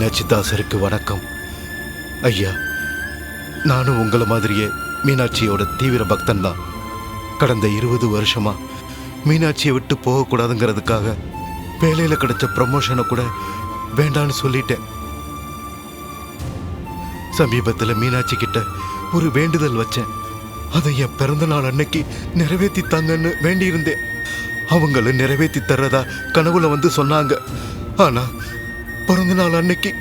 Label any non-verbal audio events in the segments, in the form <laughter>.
மீனாட்சி தாசருக்கு வணக்கம். ஐயா நானும் உங்களை மாதிரியே மீனாட்சியோட தீவிர பக்தன் தான் கடந்த இருபது வருஷமா மீனாட்சியை விட்டு போகக்கூடாதுங்கிறதுக்காக வேலையில் கிடைச்ச ப்ரமோஷனை கூட வேண்டான்னு சொல்லிட்டேன். சமீபத்தில் மீனாட்சி கிட்ட ஒரு வேண்டுதல் வச்சேன். அதை என் பிறந்த நாள் அன்னைக்கு நிறைவேத்தி தாங்கன்னு வேண்டியிருந்தேன். அவங்களும் நிறைவேத்தி தர்றதா கனவுல வந்து சொன்னாங்க. ஆனால் பிறந்த நாள் அன்னைக்கு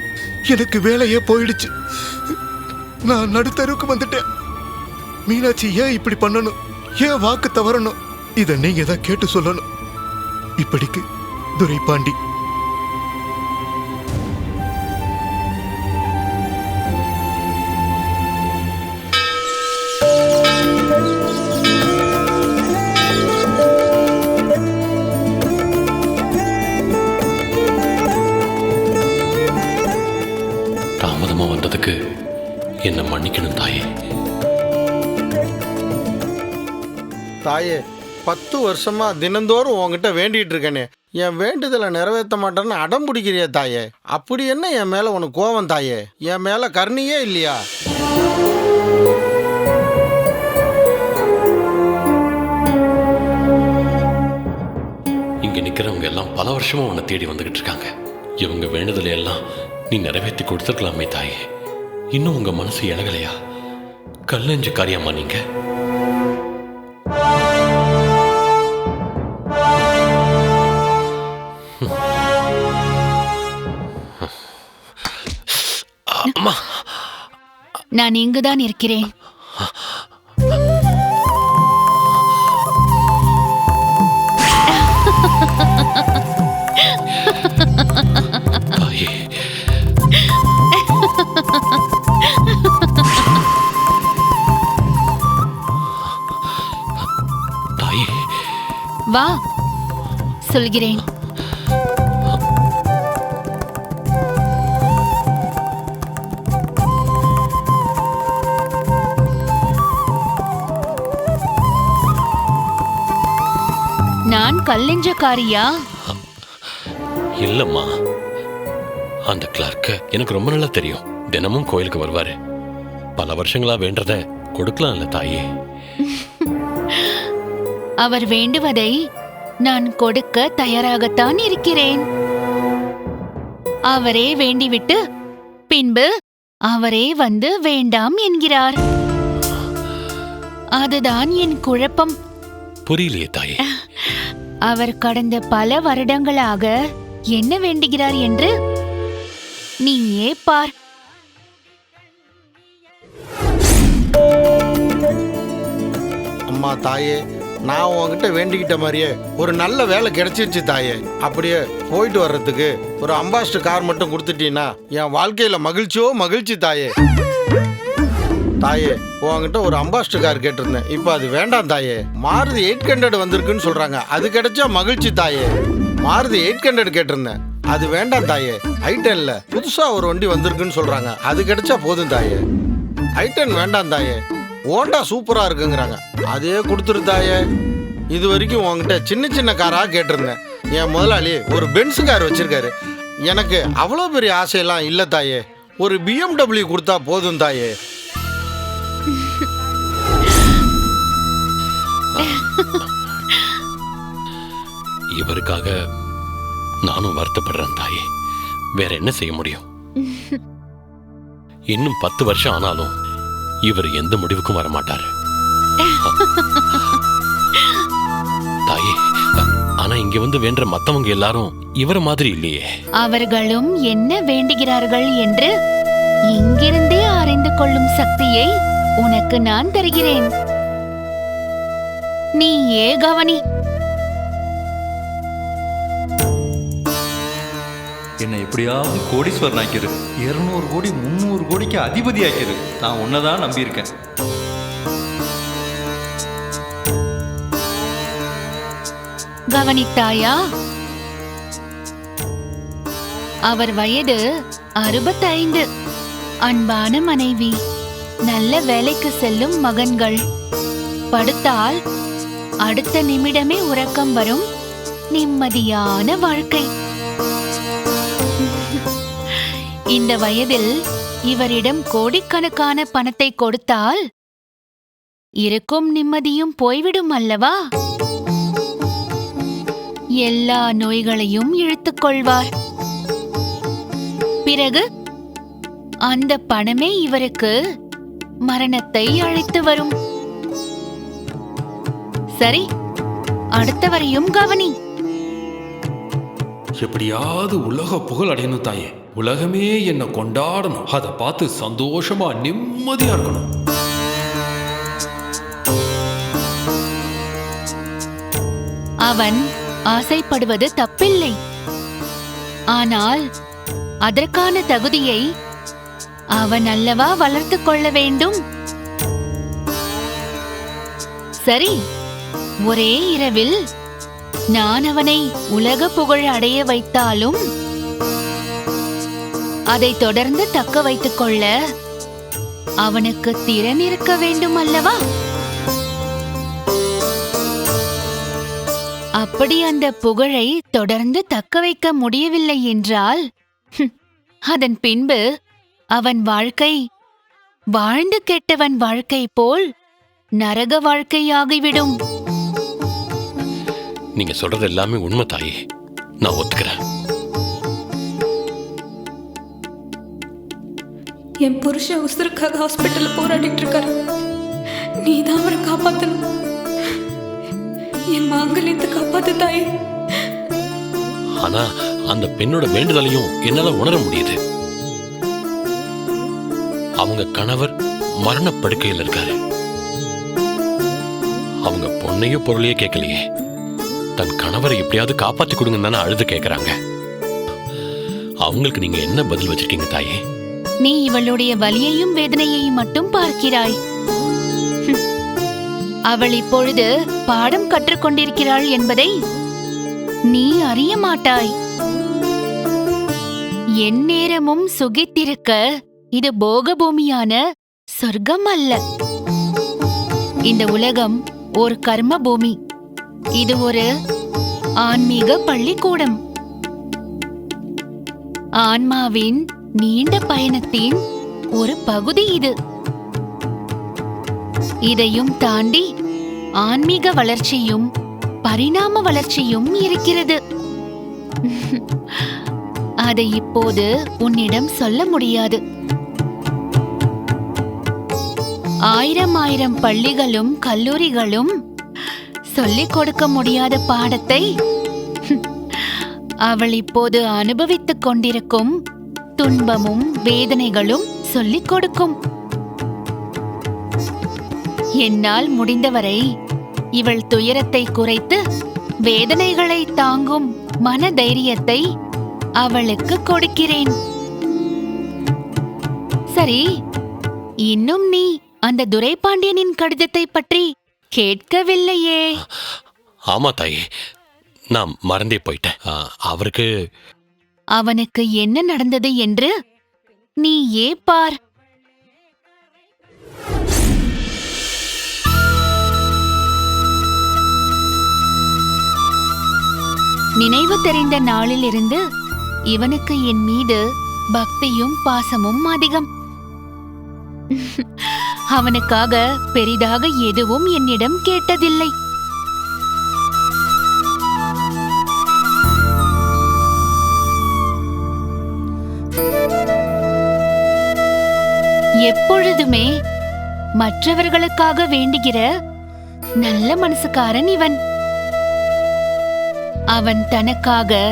எனக்கு வேலையே போயிடுச்சு. நான் நடுத்தருவுக்கு வந்துட்டேன். மீனாட்சி ஏன் இப்படி பண்ணணும்? ஏன் வாக்கு தவறணும்? இதை நீங்க தான் கேட்டு சொல்லணும். இப்படிக்கு துரைபாண்டி. மன்னிக்கணும் தாயே. தாயே பத்து வருஷமா தினந்தோறும் உன்கிட்ட வேண்டிட்டு இருக்கேனே. என் வேண்டுதலை நிறைவேற்ற மாட்டேன்னு அடம் பிடிக்கிறிய தாயே. அப்படி என்ன என் மேல உனக்கு கோவம் தாயே? என் மேல கருணையே இல்லையா? இங்க நிக்கிறவங்க எல்லாம் பல வருஷமா உன்னை தேடி வந்துகிட்டு இருக்காங்க. இவங்க வேண்டுதலை எல்லாம் நீ நிறைவேற்றி கொடுத்துருக்கலாமே தாயே. இன்னும் உங்க மனசு இழகலையா கல்லஞ்சு காரியமா நீங்க. நான் இங்குதான் இருக்கிறேன். வா. சொல்கிறேன். நான் கல்லெஞ்சக்காரியா? இல்லம்மா. அந்த கிளார்க்க எனக்கு ரொம்ப நல்லா தெரியும். தினமும் கோயிலுக்கு வருவாரு. பல வருஷங்களா வேண்டத கொடுக்கலாம்ல தாயே. அவர் வேண்டுவதை நான் கொடுக்க தயாராகத்தான் இருக்கிறேன். அவரே வேண்டிவிட்டு பின்பு அவரே வந்து வேண்டாம் என்கிறார். அதுதான் என் குழப்பம். புரியலையே தாயே. அவர் கடந்த பல வருடங்களாக என்ன வேண்டுகிறார் என்று நீயே பார். அம்மா தாயே நான் உங்ககிட்ட வேண்டிக்கிட்ட மாதிரியே ஒரு நல்ல வேலை கிடைச்சிருச்சு தாயே. அப்படியே போயிட்டு வர்றதுக்கு ஒரு அம்பாஸ்டர் கார் மட்டும் கொடுத்துட்டீங்கன்னா என் வாழ்க்கையில மகிழ்ச்சியோ மகிழ்ச்சி தாயே. தாயே உன்கிட்ட ஒரு அம்பாஸ்டர் கார் கேட்டிருந்தேன். இப்போ அது வேண்டாம் தாயே. மாருதி எயிட் ஹண்ட்ரட் வந்திருக்குன்னு சொல்றாங்க. அது கிடைச்சா மகிழ்ச்சி தாயே. மாருதி எயிட் ஹண்ட்ரட் கேட்டிருந்தேன். அது வேண்டாம் தாயே. ஐட்டன்ல புதுசா ஒரு வண்டி வந்திருக்குன்னு சொல்றாங்க. அது கிடைச்சா போதும் தாயே. ஐட்டன் வேண்டாம் தாயே. ஓண்டா சூப்பரா இருக்குங்கிறாங்க. அதே கொடுத்துரு தாயே. இது வரைக்கும் உன்கிட்ட சின்ன சின்ன காரா கேட்டிருந்தேன். என் முதலாளி ஒரு பென்ஸ் கார் வச்சிருக்காரு. எனக்கு அவ்வளோ பெரிய ஆசையெல்லாம் இல்லை தாயே. ஒரு பிஎம்டபிள்யூ கொடுத்தா போதும் தாயே. இவருக்காக நானும் வருத்தப்படுறேன் தாயே. வேற என்ன செய்ய முடியும்? <laughs> இன்னும் பத்து வருஷம் ஆனாலும் இவர் எந்த முடிவுக்கும் வரமாட்டாரு. தாயே ஆனா இங்க வந்து வேண்ட மத்தவங்க எல்லாரும் இவர மாதிரி இல்லையே. அவர்களும் என்ன வேண்டுகிறார்கள் என்று இங்கிருந்தே அறிந்து கொள்ளும் சக்தியை உனக்கு நான் தருகிறேன். நீ ஏ கவனி. என்னை எப்படியாவது கோடீஸ்வரன் ஆக்கிரு. இருநூறு கோடி முந்நூறு கோடிக்கு அதிபதி ஆக்கிரு. நான் உன்னதான் நம்பியிருக்கேன். கவனித்தாயா? அவர் வயது அறுபத்தைந்து. அன்பான மனைவி நல்ல வேலைக்கு செல்லும் மகன்கள். படுத்தால் அடுத்த நிமிடமே உறக்கம் வரும். நிம்மதியான வாழ்க்கை. இந்த வயதில் இவரிடம் கோடிக்கணக்கான பணத்தை கொடுத்தால் இருக்கும் நிம்மதியும் போய்விடும் அல்லவா? எல்லா நோய்களையும் இழுத்துக் கொள்வார். பிறகு அந்த பணமே இவருக்கு மரணத்தை அழைத்து வரும். சரி அடுத்தவரையும் கவனி. எப்படியாவது உலக புகழ் அடையணும் தாயே. உலகமே என்னை கொண்டாடணும். அதை பார்த்து சந்தோஷமா நிம்மதியா இருக்கணும். அவன் ஆசைப்படுவது தப்பில்லை. ஆனால் அதற்கான தகுதியை அவன் அல்லவா வளர்த்து கொள்ள வேண்டும்? சரி ஒரே இரவில் நான் அவனை உலக புகழ் அடைய வைத்தாலும் அதை தொடர்ந்து தக்க வைத்துக் கொள்ள அவனுக்கு திறன் இருக்க வேண்டும் அல்லவா? அப்படி அந்த புகழை தொடர்ந்து தக்க வைக்க முடியவில்லை என்றால் அதன் பின்பு அவன் வாழ்க்கை வாழ்ந்து கெட்டவன் வாழ்க்கை போல் நரக வாழ்க்கையாகிவிடும். நீங்க சொல்றது எல்லாமே உண்மை தாயே. நான் ஒத்துக்கிறேன். என் புருஷன் உசுருக்காக ஹாஸ்பிட்டல்ல போராடிட்டு இருக்காரு. நீ தான் அவரை காப்பாத்தணும். என் மாங்கல்யத்தை காப்பாத்து தாயே. ஆனா அந்த பெண்ணோட வேண்டுதலையும் என்னால உணர முடியுது. அவங்க கணவர் மரணப்படுக்கையில் இருக்காரு. அவங்க பொண்ணையோ பொருளையோ கேட்கலையே. தன் கணவரை எப்படியாவது காப்பாத்தி கொடுங்க தானே அழுது கேட்கறாங்க அவங்களுக்கு நீங்க என்ன பதில் வச்சிருக்கீங்க தாயே? நீ இவளுடைய வலியையும் வேதனையையும் மட்டும் பார்க்கிறாய். அவள் இப்பொழுது பாடம் கற்றுக்கொண்டிருக்கிறாள் என்பதை நீ அறிய மாட்டாய். எந்நேரமும் சுகித்திருக்க இது போகபூமியான சொர்க்கம் அல்ல இந்த உலகம் ஒரு கர்ம பூமி இது ஒரு ஆன்மீக பள்ளிக்கூடம். ஆன்மாவின் நீண்ட பயணத்தின் ஒரு பகுதி இது. இதையும் தாண்டி ஆன்மீக வளர்ச்சியும் பரிணாம வளர்ச்சியும் இருக்கிறது. அதை இப்போது உன்னிடம் சொல்ல முடியாது. ஆயிரம் ஆயிரம் பள்ளிகளும் கல்லூரிகளும் சொல்லிக் கொடுக்க முடியாத பாடத்தை அவள் இப்போது அனுபவித்துக் கொண்டிருக்கும் துன்பமும் வேதனைகளும் சொல்லிக் கொடுக்கும். என்னால் முடிந்தவரை இவள் துயரத்தை குறைத்து வேதனைகளை தாங்கும் மன தைரியத்தை அவளுக்கு கொடுக்கிறேன். சரி இன்னும் நீ அந்த துரைபாண்டியனின் கடிதத்தை பற்றி கேட்கவில்லையே. ஆமா தாயே நான் மறந்தே போயிட்டேன். ஆ, அவருக்கு அவனுக்கு என்ன நடந்தது என்று நீ ஏ பார். நினைவு தெரிந்த நாளிலிருந்து இவனுக்கு என் மீது பக்தியும் பாசமும் அதிகம். அவனுக்காக பெரிதாக எதுவும் என்னிடம் கேட்டதில்லை. எப்பொழுதுமே மற்றவர்களுக்காக வேண்டுகிற நல்ல மனசுக்காரன் இவன். அவன் தனக்காக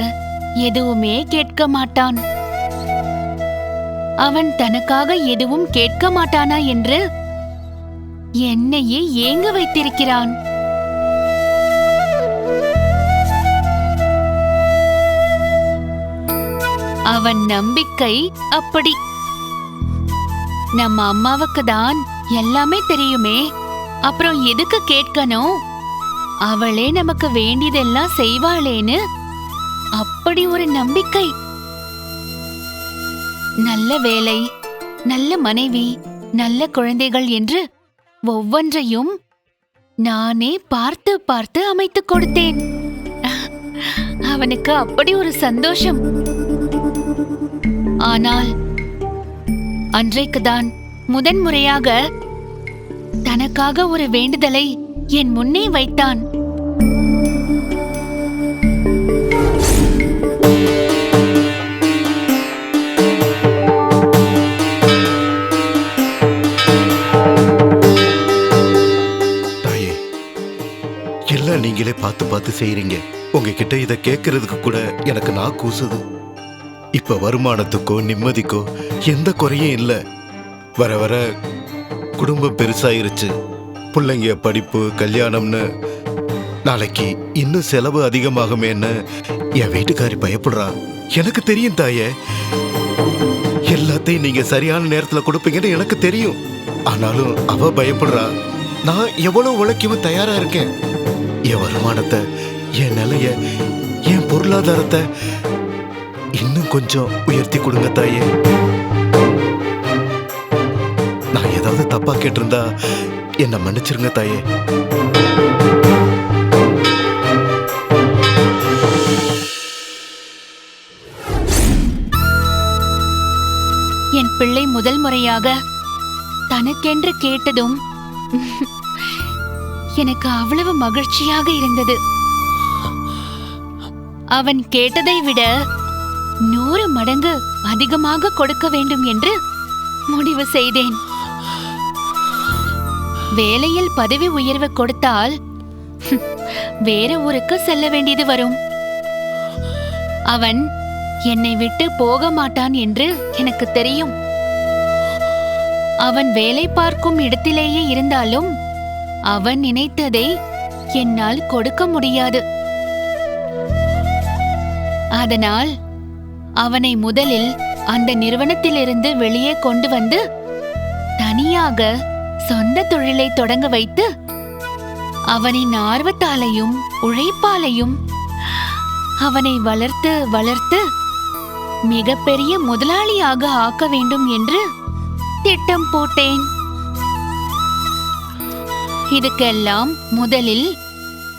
எதுவுமே கேட்க மாட்டான். அவன் தனக்காக எதுவும் கேட்க மாட்டானா என்று என்னையே ஏங்க வைத்திருக்கிறான்? அவன் நம்பிக்கை அப்படி. நம்ம அம்மாவுக்கு தான் எல்லாமே தெரியுமே. அப்புறம் எதுக்கு கேட்கணும்? அவளே நமக்கு வேண்டியதெல்லாம் செய்வாளேன்னு. அப்படி ஒரு நம்பிக்கை. நல்ல வேலை நல்ல மனைவி நல்ல குழந்தைகள் என்று ஒவ்வொன்றையும் நானே பார்த்து பார்த்து அமைத்துக் கொடுத்தேன். அவனுக்கு அப்படி ஒரு சந்தோஷம். ஆனால் அன்றைக்குதான் முதன்முறையாக தனக்காக ஒரு வேண்டுதலை என் முன்னே வைத்தான். நீங்களே பார்த்து பார்த்து செய்யறீங்க உங்ககிட்ட இதை கேட்கறதுக்கு கூட எனக்கு நான் கூசுது. இப்ப வருமானத்துக்கோ நிம்மதிக்கோ எந்த குறையும் இல்லை. வர வர குடும்பம் பெருசாயிருச்சு. பிள்ளைங்க படிப்பு கல்யாணம்னு நாளைக்கு இன்னும் செலவு அதிகமாகுமேன்னு என் வீட்டுக்காரி பயப்படுறா. எனக்கு தெரியும் தாயே. எல்லாத்தையும் நீங்க சரியான நேரத்துல கொடுப்பீங்கன்னு எனக்கு தெரியும். ஆனாலும் அவ பயப்படுறா. நான் எவ்வளவு உழைக்கவும் தயாரா இருக்கேன். என் வருமானத்தை என் நிலைய என் பொருளாதாரத்தை இன்னும் கொஞ்சம் உயர்த்தி கொடுங்க தாயே. நான் ஏதாவது தப்பா கேட்டிருந்தா என்னை மன்னிச்சிருங்க தாயே. என் பிள்ளை முதல் முறையாக தனக்கென்று கேட்டதும் எனக்கு அவ்வளவு மகிழ்ச்சியாக இருந்தது. அவன் கேட்டதை விட நூறு மடங்கு அதிகமாக கொடுக்க வேண்டும் என்று முடிவு செய்தேன். வேலையில் பதவி உயர்வு கொடுத்தால் வேற ஊருக்கு செல்ல வேண்டியது வரும். அவன் என்னை விட்டு போக மாட்டான் என்று எனக்கு தெரியும். அவன் வேலை பார்க்கும் இடத்திலேயே இருந்தாலும் அவன் நினைத்ததை என்னால் கொடுக்க முடியாது. அதனால் அவனை முதலில் அந்த நிறுவனத்திலிருந்து வெளியே கொண்டு வந்து தனியாக சொந்த தொழிலை தொடங்க வைத்து அவனின் ஆர்வத்தாலையும் உழைப்பாலையும் அவனை வளர்த்து வளர்த்து மிகப்பெரிய முதலாளியாக ஆக்க வேண்டும் என்று திட்டம் போட்டேன். இதுக்கெல்லாம் முதலில்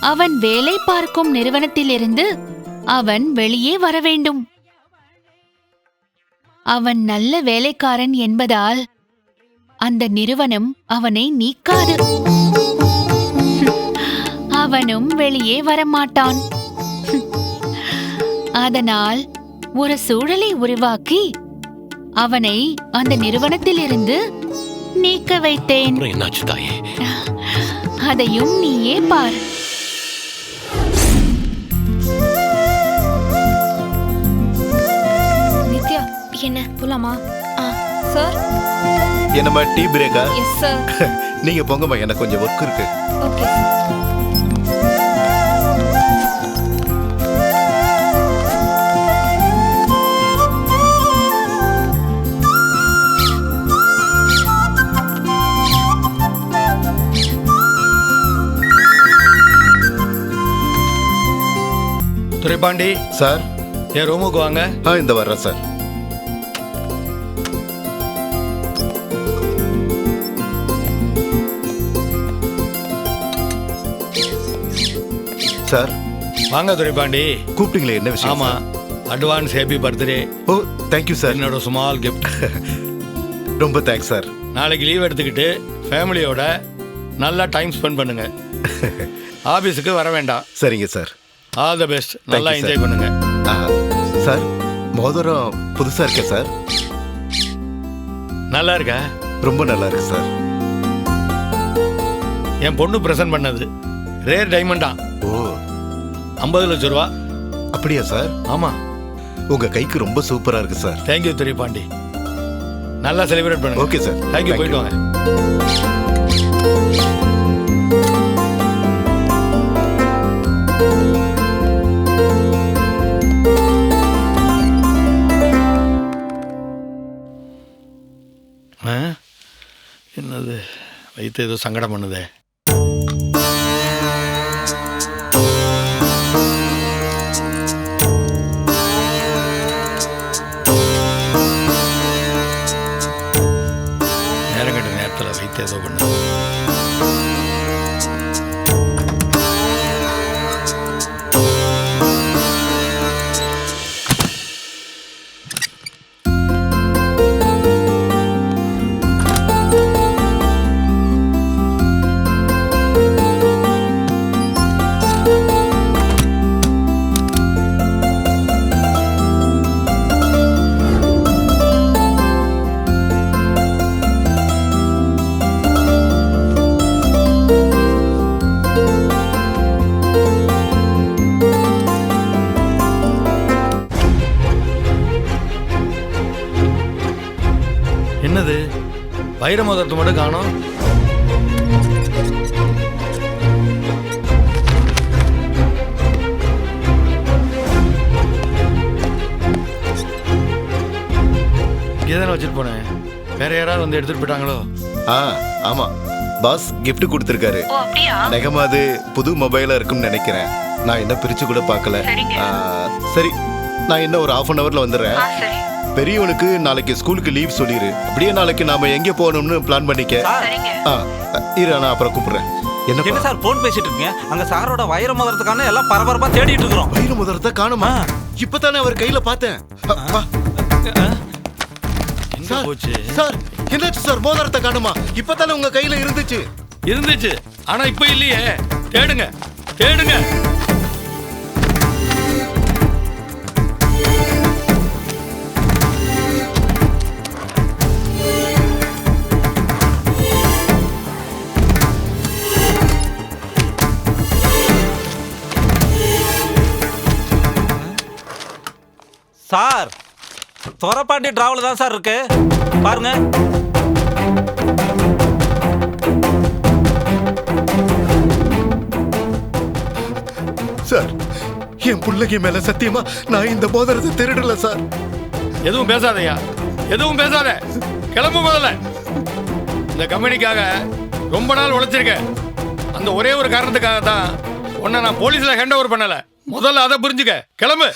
அவன் வேலை பார்க்கும் நிறுவனத்திலிருந்து அவன் வெளியே வர வேண்டும். அவன் நல்ல வேலைக்காரன் என்பதால் அந்த நிறுவனம் அவனை நீக்காது. அவனும் வெளியே வரமாட்டான். அதனால் ஒரு சூழலை உருவாக்கி அவனை அந்த நிறுவனத்திலிருந்து நீக்க வைத்தேன். அதையும் நீயே பார். நித்யா என்ன? போலாமா? ஆ சார்? என்னம்மா டீ பிரேக்கா? Yes sir. <laughs> நீங்க போங்கம்மா எனக்கு கொஞ்சம் ஒர்க் இருக்கு. ஓகே துரைபாண்டி. சார். என் ரூமுக்கு வாங்க. ஆ இந்த வர்றேன் சார். சார். வாங்க துரைபாண்டி. கூப்பிட்டீங்களே என்ன விஷயம் ஆமா. Advance happy birthday? Oh thank you sir. என்னோட ஸ்மால் கிஃப்ட் <laughs> ரொம்ப தேங்க்ஸ் சார். நாளைக்கு லீவ் எடுத்துக்கிட்டு ஃபேமிலியோட நல்லா டைம் ஸ்பெண்ட் பண்ணுங்க. <laughs> ஆபீஸுக்கு வர வேண்டாம். சரிங்க சார். ஆல் த பெஸ்ட் நல்லா you, sir. என்ஜாய் பண்ணுங்க. ஆ, சார் மோதிரம் புதுசா இருக்கே சார். நல்லா இருக்கா? ரொம்ப நல்லா இருக்கு சார். என் பொண்ணு பிரசன்ட் பண்ணது. ரேர் டைமண்டா ஓ. ஐம்பது லட்சம் ரூபா. அப்படியா சார்? ஆமா. உங்க கைக்கு ரொம்ப சூப்பரா இருக்கு சார். தேங்க்யூ தெரிய பாண்டி நல்லா செலிப்ரேட் பண்ணுங்க. ஓகே சார் தேங்க்யூ போயிட்டு வாங்க. இது ஏதோ சங்கடம் பண்ணுதே. வைர மோதிரத்தை மட்டும் காணோம். இங்கே தானே வச்சுட்டு போனேன். வேற யாராவது வந்து எடுத்துட்டு போயிட்டாங்களோ? ஆ ஆமா. பாஸ் gift கொடுத்துருக்காரு. நிகமா அது புது மொபைலா இருக்கும்னு நினைக்கிறேன். நான் என்ன பிரிச்சு கூட பார்க்கல. சரி. நான் என்ன ஒரு ஹாஃப் அன் ஹவர்ல வந்துடுறேன். பெரியவனுக்கு நாளைக்கு ஸ்கூலுக்கு லீவ் சொல்லிடு அப்படியே நாளைக்கு நாம எங்க போகணும்னு பிளான் பண்ணிக்க. ஆ இரு நான் அப்புறம் கூப்பிடுறேன். என்ன என்ன சார் போன் பேசிட்டு இருக்கீங்க? அங்க சாரோட வைர மோதிரத்துக்கான எல்லாம் பரபரப்பா தேடிட்டு இருக்கிறோம். வயிறு முதலத்தை காணுமா? இப்பதானே அவர் கையில பார்த்தேன். சார் என்னாச்சு சார்? மோதிரத்தை காணுமா? இப்பதானே உங்க கையில இருந்துச்சு. இருந்துச்சு. ஆனா இப்ப இல்லையே. தேடுங்க. தேடுங்க. சார் துரப்பாண்டி டிராவல் தான் சார் இருக்கு. பாருங்க. சார் என் பிள்ளைங்க மேல சத்தியமா நான் இந்த மோதிரத்தை திருடல சார். எதுவும் பேசாதய்யா எதுவும் பேசாத. கிளம்பு முதல்ல. இந்த கம்பெனிக்காக ரொம்ப நாள் உழைச்சிருக்கேன் அந்த ஒரே ஒரு காரணத்துக்காக தான் உன்னை நான் போலீஸ்ல ஹேண்ட் ஓவர் பண்ணல. முதல்ல அதை புரிஞ்சுக்க. கிளம்பு.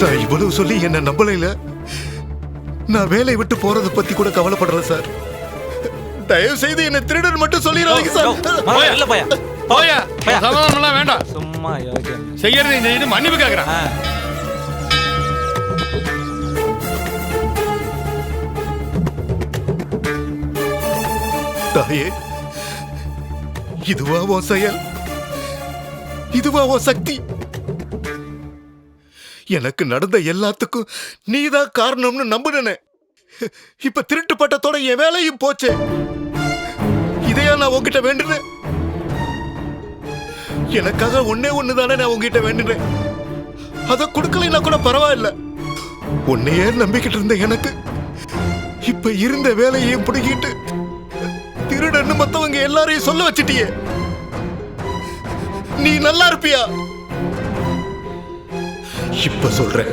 நான் இவ்வளவு சொல்லி என்ன நம்பலைல நான் வேலையை விட்டு போறதை பத்தி கூட கவலைப்படுறேன் சார். தயவு செய்து என்ன திருடன் மட்டும் சொல்லிடாதீங்க சார். வெளில போயா போயா. சமாதானம்லாம் வேண்டாம். சும்மா. செய்யறது இந்த இது மன்னிப்பு கேட்கறேன். தாயே இதுவா உன் செயல்? இதுவா உன் சக்தி? எனக்கு நடந்த எல்லாத்துக்கும் நீதான் காரணம்னு நம்புனே இப்ப திருட்டு பட்டத்தோட என் வேலையும் போச்சே. இதையா நான் உங்ககிட்ட வேண்டுனேன்? எனக்காக ஒன்னே ஒண்ணுதானே நான் உங்ககிட்ட வேண்டுனேன்? அதை கொடுக்கலைன்னா கூட பரவாயில்ல. உன்னையே நம்பிக்கிட்டு இருந்த எனக்கு இப்ப இருந்த வேலையையும் பிடிக்கிட்டு திருடன்னு மத்தவங்க எல்லாரையும் சொல்ல வச்சிட்டியே. நீ நல்லா இருப்பியா? இப்ப சொல்றேன்.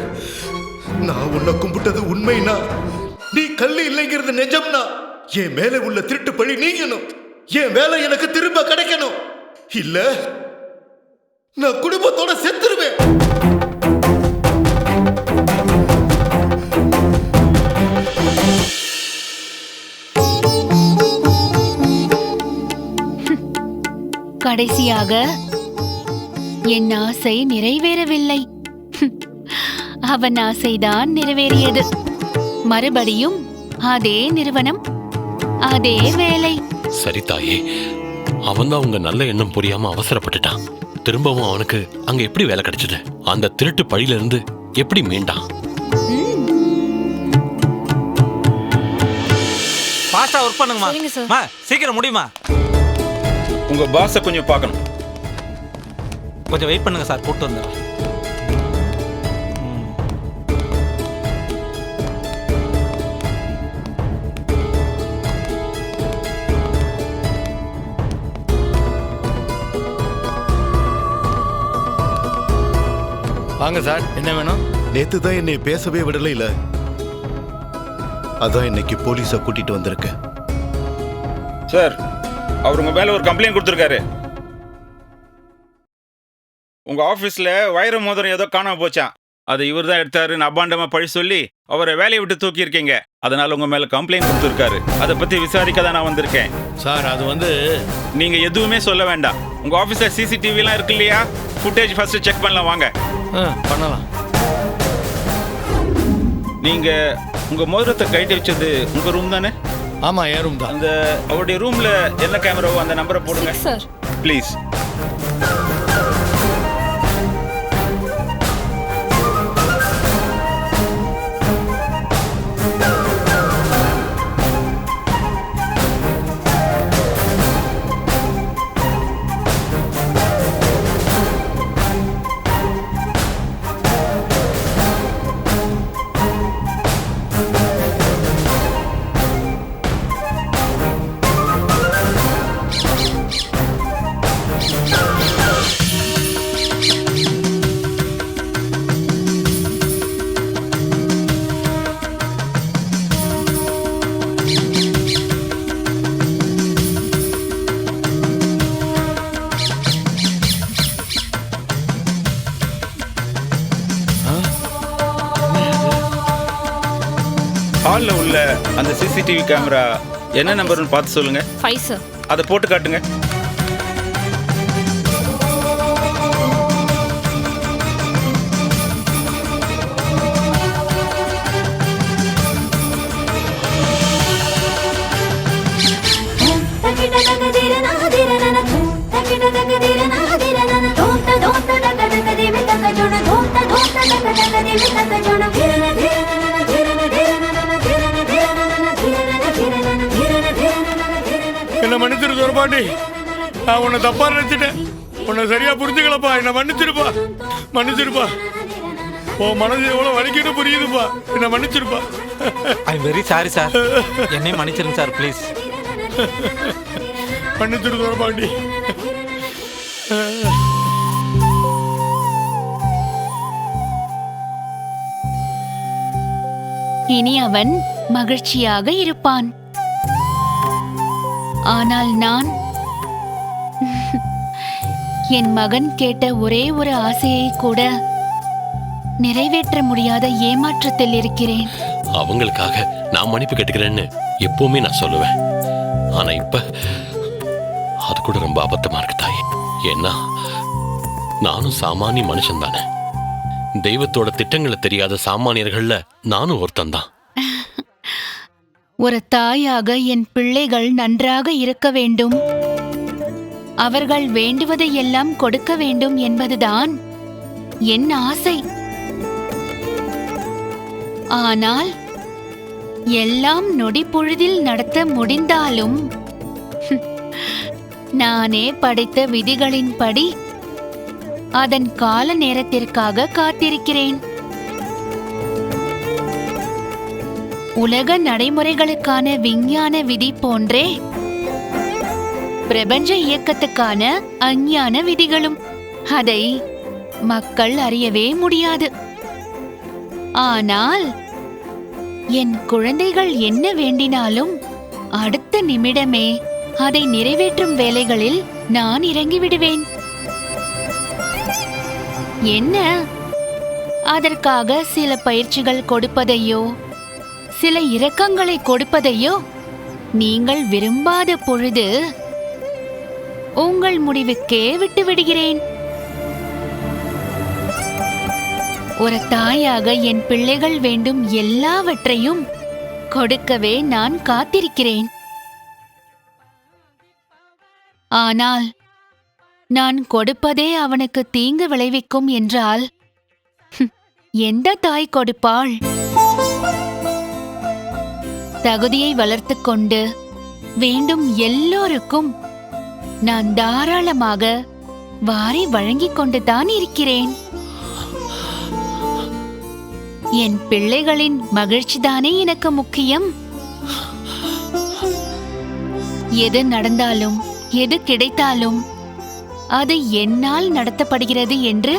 நான் உன்னை கும்பிட்டது உண்மைனா நீ கல்லு இல்லைங்கிறது நிஜம்னா என் மேல உள்ள திருட்டு பழி நீங்கணும். என் வேலை எனக்கு திரும்ப கிடைக்கணும். இல்ல நான் குடும்பத்தோட செத்துருவேன். கடைசியாக என் ஆசை நிறைவேறவில்லை. அவன் ஆசைதான் நிறைவேறியது. மறுபடியும் அதே நிறுவனம் அதே வேலை. சரி தாயே அவன் தான் உங்க நல்ல எண்ணம் புரியாம அவசரப்பட்டுட்டான். திரும்பவும் அவனுக்கு அங்க எப்படி வேலை கிடைச்சது? அந்த திருட்டு பழியில இருந்து எப்படி மீண்டான்? ஃபாஸ்டா ஒர்க் பண்ணுங்கம்மா. சரிங்க சார். அம்மா, சீக்கிரம் முடியுமா? உங்க பாஸை கொஞ்சம் பார்க்கணும். கொஞ்சம் வெயிட் பண்ணுங்க சார் கூப்பிட்டு வந்துடுறேன். வாங்க சார். என்ன வேணும்? நேத்து தான் என்னை பேசவே விடல இல்ல. அதான் இன்னைக்கு போலீஸை கூட்டிட்டு வந்திருக்கேன் சார் அவர் உங்க மேல ஒரு கம்ப்ளைண்ட் கொடுத்துருக்காரு. உங்க ஆபீஸ்ல வைர மோதிரம் ஏதோ காணாம போச்சாம். அதை இவர் தான் எடுத்தாருன்னு அபாண்டமா பழி சொல்லி அவரை வேலையை விட்டு தூக்கி இருக்கீங்க அதனால உங்க மேல கம்ப்ளைண்ட் கொடுத்துருக்காரு. அதை பத்தி விசாரிக்க தான் நான் வந்திருக்கேன். சார் அது வந்து நீங்க எதுவுமே சொல்ல வேண்டாம். உங்க ஆபீஸ்ல சிசிடிவி எல்லாம் இருக்கு இல்லையா? ஃபுட்டேஜ் ஃபர்ஸ்ட் செக் பண்ணலாம் வாங்க. பண்ணலாம். நீங்க உங்க மோதிரத்தை கைட்டு வச்சது உங்க ரூம் தானே? ஆமா ஏன் ரூம் தான். அந்த அவருடைய ரூம்ல என்ன கேமராவோ அந்த நம்பரை போடுங்க. சார் ப்ளீஸ் சிசிடிவி கேமரா என்ன நம்பர்னு பார்த்து சொல்லுங்க ஃபைவ் சார் அதை போட்டு காட்டுங்க என்ன துரபாண்டி நான் உன்னை தப்பா நினைச்சிட்டேன். உன்னை சரியா புரிஞ்சுக்கலப்பா. என்ன மன்னிச்சிருப்பா. மன்னிச்சிருப்பா. உன் மனசு எவ்வளவு வலிக்கிட்டு புரியுதுப்பா. என்ன மன்னிச்சிருப்பா. ஐ வெரி சாரி சார் என்னையும் மன்னிச்சிருங்க சார் ப்ளீஸ் மன்னிச்சிரு துரபாண்டி இனி அவன் மகிழ்ச்சியாக இருப்பான். ஆனால் நான் என் மகன் கேட்ட ஒரே ஒரு ஆசையை கூட நிறைவேற்ற முடியாத ஏமாற்றத்தில் இருக்கிறேன். அவங்களுக்காக நான் மன்னிப்பு கேட்டுக்கிறேன்னு எப்பவுமே நான் சொல்லுவேன். ஆனா இப்ப அது கூட ரொம்ப அபத்தமா இருக்கு தாயே. ஏன்னா நானும் சாமானிய மனுஷன் தானே தெய்வத்தோட திட்டங்களை தெரியாத சாமானியர்கள்ல நானும் ஒருத்தன் தான் ஒரு தாயாக என் பிள்ளைகள் நன்றாக இருக்க வேண்டும். அவர்கள் வேண்டுவதை எல்லாம் கொடுக்க வேண்டும் என்பதுதான் என் ஆசை. ஆனால் எல்லாம் நொடி பொழுதில் நடத்த முடிந்தாலும் நானே படைத்த விதிகளின்படி அதன் கால நேரத்திற்காக காத்திருக்கிறேன். உலக நடைமுறைகளுக்கான விஞ்ஞான விதி போன்றே பிரபஞ்ச இயக்கத்துக்கான அஞ்ஞான விதிகளும் அதை மக்கள் அறியவே முடியாது. ஆனால் என் குழந்தைகள் என்ன வேண்டினாலும் அடுத்த நிமிடமே அதை நிறைவேற்றும் வேலைகளில் நான் இறங்கிவிடுவேன் என்ன? அதற்காக சில பயிற்சிகள் கொடுப்பதையோ சில இரக்கங்களை கொடுப்பதையோ நீங்கள் விரும்பாத பொழுது உங்கள் முடிவுக்கே விட்டு விடுகிறேன் ஒரு தாயாக என் பிள்ளைகள் வேண்டும் எல்லாவற்றையும் கொடுக்கவே நான் காத்திருக்கிறேன். ஆனால் நான் கொடுப்பதே அவனுக்கு தீங்கு விளைவிக்கும் என்றால் எந்த தாய் கொடுப்பாள்? தகுதியை வளர்த்துக் கொண்டு வேண்டும் எல்லோருக்கும் நான் தாராளமாக வாரி வழங்கிக் கொண்டுதான் இருக்கிறேன். என் பிள்ளைகளின் மகிழ்ச்சிதானே எனக்கு முக்கியம்? எது நடந்தாலும் எது கிடைத்தாலும் அது என்னால் நடத்தப்படுகிறது என்று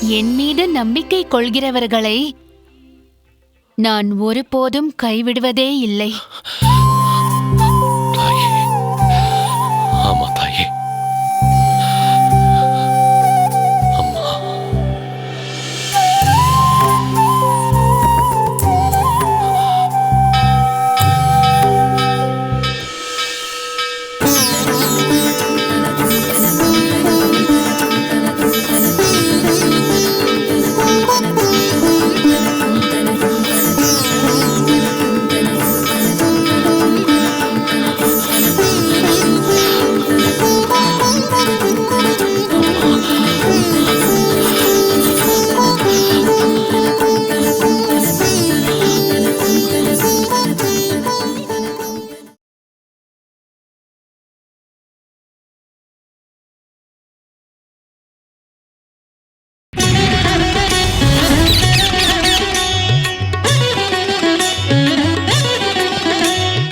என் மீது நம்பிக்கை கொள்கிறவர்களை நான் ஒருபோதும் கைவிடுவதே இல்லை.